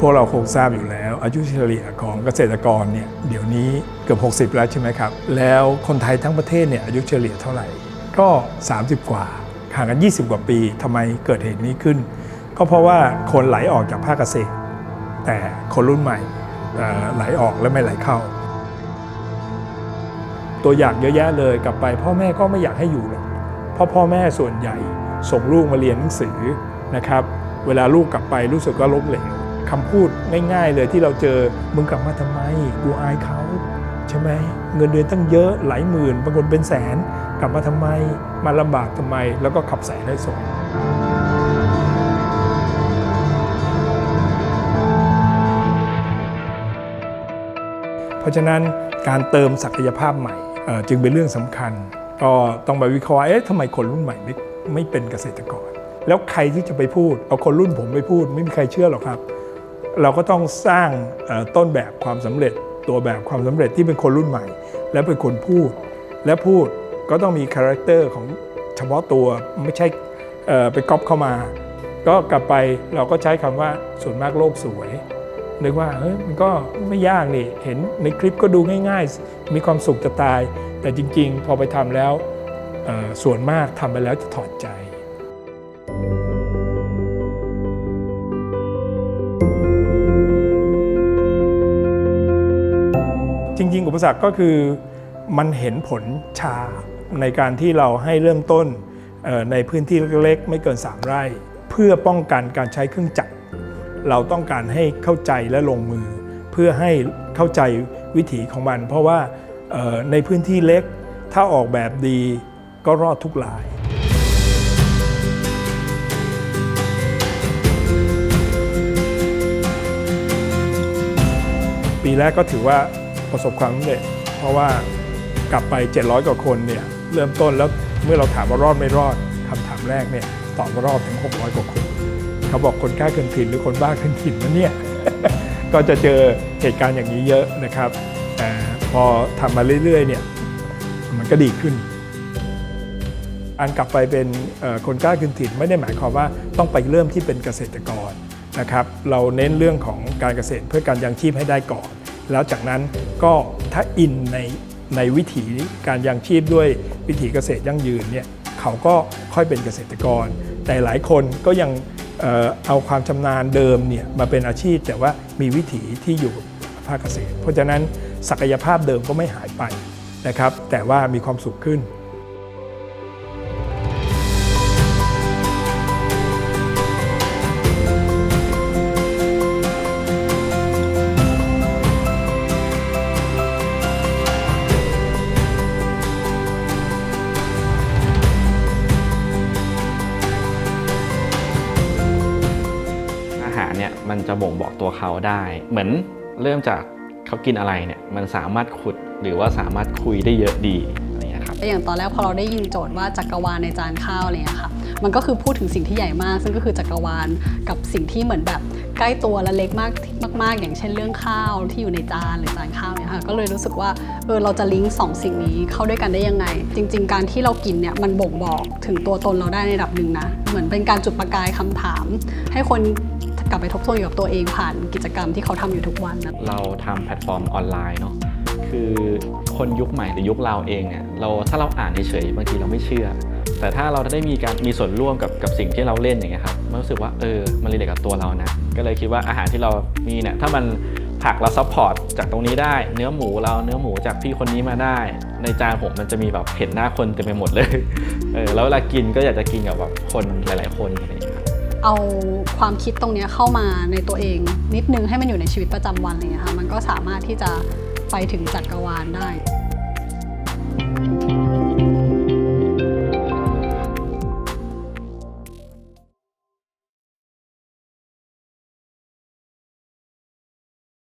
พวกเราคงทราบอยู่แล้ว อายุเฉลี่ยของเกษตรกรเนี่ยเดี๋ยวนี้เกือบ 60 แล้วใช่ไหมครับ แล้วคนไทยทั้งประเทศเนี่ยอายุเฉลี่ยเท่าไหร่ ก็ 30 กว่าห่างกัน 20 กว่าปีทำไมเกิดเหตุนี้ขึ้น ก็เพราะว่าคนไหลออกจากภาคเกษตร แต่คนรุ่นใหม่ไหลออกและไม่ไหลเข้า ตัวอย่างเยอะแยะเลยกลับไป พ่อแม่ก็ไม่อยากให้อยู่หรอกเพราะพ่อแม่ส่วนใหญ่ส่งลูกมาเรียนหนังสือนะครับ เวลาลูกกลับไปรู้สึกว่าล้มเหลว คำพูดง่ายๆเลยที่เราเจอมึงกลับมาทำไมกูอายเขาใช่ไหมเงินเดือนตั้งเยอะหลายหมื่นบางคนเป็นแสน กลับมาทำไม มาลำบากทำไม แล้วก็ขับสายได้ส่งเพราะฉะนั้นการเติมศักยภาพใหม่จึงเป็นเรื่องสำคัญ ก็ต้องไปวิเคราะห์เอ๊ะทำไมคนรุ่นใหม่ไม่ไม่เป็นเกษตรกร แล้วใครที่จะไปพูด เอาคนรุ่นผมไปพูด ไม่มีใครเชื่อหรอกครับ เราก็ต้องสร้างต้นแบบความสำเร็จ ตัวแบบความสำเร็จที่เป็นคนรุ่นใหม่ และเป็นคนพูด และพูดก็ต้องมีคาแรคเตอร์ของเฉพาะตัวไม่ใช่ไปก๊อปเข้ามา ก็กลับไปเราก็ใช้คำว่าส่วนมากโลกสวยนึกว่าเฮ้ยมันก็ไม่ยากนี่เห็นในคลิปก็ดูง่าย ๆ มีความสุขจะตาย แต่จริง ๆ พอไปทำแล้วส่วนมากทำไปแล้วจะถอดใจ จริง ๆ อุปสรรคก็คือมันเห็นผลช้าในการที่เราให้เริ่มต้นในพื้นที่เล็กๆ ไม่เกิน 3 ไร่ เพื่อป้องกันการใช้เครื่องจักรเราต้องการให้เข้าใจและลงมือ เพื่อให้เข้าใจวิถีของมัน เพราะว่าในพื้นที่เล็กถ้าออกแบบดีก็รอดทุกรายปีแรกก็ถือว่า ประสบความสำเร็จ เพราะว่ากลับไป 700 กว่าคนเนี่ยเริ่มต้นแล้วเมื่อเราถามว่ารอดไม่รอดคำถามแรกเนี่ยตอบว่ารอดถึง 600 กว่าคน เขาบอกคนกล้าเกินถิ่นหรือคนบ้าเกินถิ่นนะเนี่ยก็จะเจอเหตุการณ์อย่างนี้เยอะนะครับแต่พอทำมาเรื่อยๆเนี่ยมันก็ดีขึ้น อันกลับไปเป็นคนกล้าคืนถิ่นไม่ได้หมายความว่าต้องไปเริ่มที่เป็นเกษตรกรนะครับ เราเน้นเรื่องของการเกษตรเพื่อการยังชีพให้ได้ก่อน แล้วจากนั้นก็ถ้าอินในในวิถีการยังชีพด้วยวิถีเกษตรยั่งยืนเนี่ยเขาก็ค่อยเป็นเกษตรกร แต่หลายคนก็ยังเอาความชำนาญเดิมเนี่ยมาเป็นอาชีพ แต่ว่ามีวิถีที่อยู่ภาคเกษตร เพราะฉะนั้นศักยภาพเดิมก็ไม่หายไปนะครับ แต่ว่ามีความสุขขึ้น จะบ่งบอกตัวเขาได้ เหมือนเริ่มจากเขากินอะไรเนี่ยมันสามารถขุดหรือว่าสามารถคุยได้เยอะดีอะไรอย่างเงี้ยครับแต่อย่างตอนแรกพอเราได้ยินโจทย์ว่าจักรวาลในจานข้าวอะไรเนี่ยค่ะมันก็คือพูดถึงสิ่งที่ใหญ่มาก ซึ่งก็คือจักรวาลกับสิ่งที่เหมือนแบบใกล้ตัวและเล็กมากมาก ๆ อย่างเช่นเรื่องข้าวที่อยู่ในจานหรือจานข้าวเนี่ยค่ะก็เลยรู้สึกว่าเออเราจะลิงก์สองสิ่งนี้เข้าด้วยกันได้ยังไง จริง ๆ การที่เรากินเนี่ยมันบ่งบอกถึงตัวตนเราได้ในระดับหนึ่งนะเหมือนเป็นการจุดประกายคำถาม ให้คน กลับไปทบทวนอยู่กับตัวเองผ่านกิจกรรมที่เขาทำอยู่ทุกวันนะเราทำแพลตฟอร์มออนไลน์เนาะคือคนยุคใหม่หรือยุคเราเองเนี่ยเราถ้าเราอ่านเฉยๆบางทีเราไม่เชื่อ แต่ถ้าเราได้มีการมีส่วนร่วมกับกับสิ่งที่เราเล่นอย่างเงี้ยครับมันรู้สึกว่าเออมันรีเลทกับตัวเรานะก็เลยคิดว่าอาหารที่เรามีเนี่ยถ้ามันผักเราซัพพอร์ตจากตรงนี้ได้ เนื้อหมูเราเนื้อหมูจากพี่คนนี้มาได้ ในจานผมมันจะมีแบบเห็นหน้าคนเต็มไปหมดเลยเออแล้วเวลากินก็อยากจะกินกับแบบคนหลาย ๆ คนอะไรอย่างเงี้ย เอาความคิดตรงนี้เข้ามาในตัวเอง นิดนึงให้มันอยู่ในชีวิตประจำวันอะไรอย่างเลยค่ะมันก็สามารถที่จะไปถึงจักรวาลได้